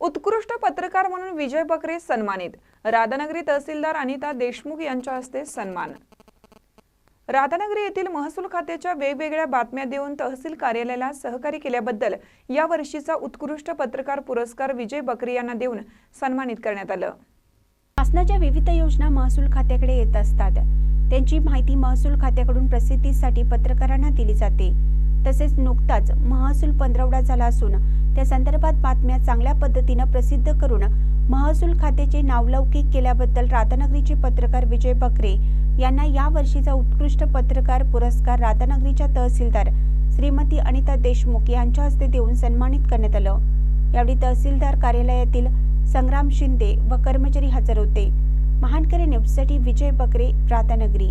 उत्कृष्ट पत्रकार म्हणून विजय बकरे सन्मानित. राधानगरी तहसीलदार अनिता देशमुख यांच्या हस्ते सन्मान. राधानगरी येथील महसूल खात्याच्या वेगवेगळ्या बातम्या देऊन तहसील कार्यालयाला सहकार्य केल्याबद्दल या वर्षीचा उत्कृष्ट पत्रकार पुरस्कार विजय बकरे यांना देऊन सन्मानित करण्यात आलं. शासनाच्या विविध योजना महसूल खात्याकडे येत असतात. त्यांची माहिती महसूल खात्याकडून प्रसिद्धीसाठी पत्रकारांना दिली जाते. तसेच नुकताच महसूल पंधरवडा झाला असून त्या संदर्भात बातम्या चांगल्या पद्धतीनं प्रसिद्ध करून महसूल खात्याचे नावलौकिक केल्याबद्दल राधानगरीचे पत्रकार विजय बकरे यांना या वर्षीचा उत्कृष्ट पत्रकार पुरस्कार राधानगरीच्या तहसीलदार श्रीमती अनिता देशमुख यांच्या हस्ते देऊन सन्मानित करण्यात आलं. यावेळी तहसीलदार कार्यालयातील संग्राम शिंदे व कर्मचारी हजर होते. महानकरी न्यूजसाठी विजय बकरे राधानगरी.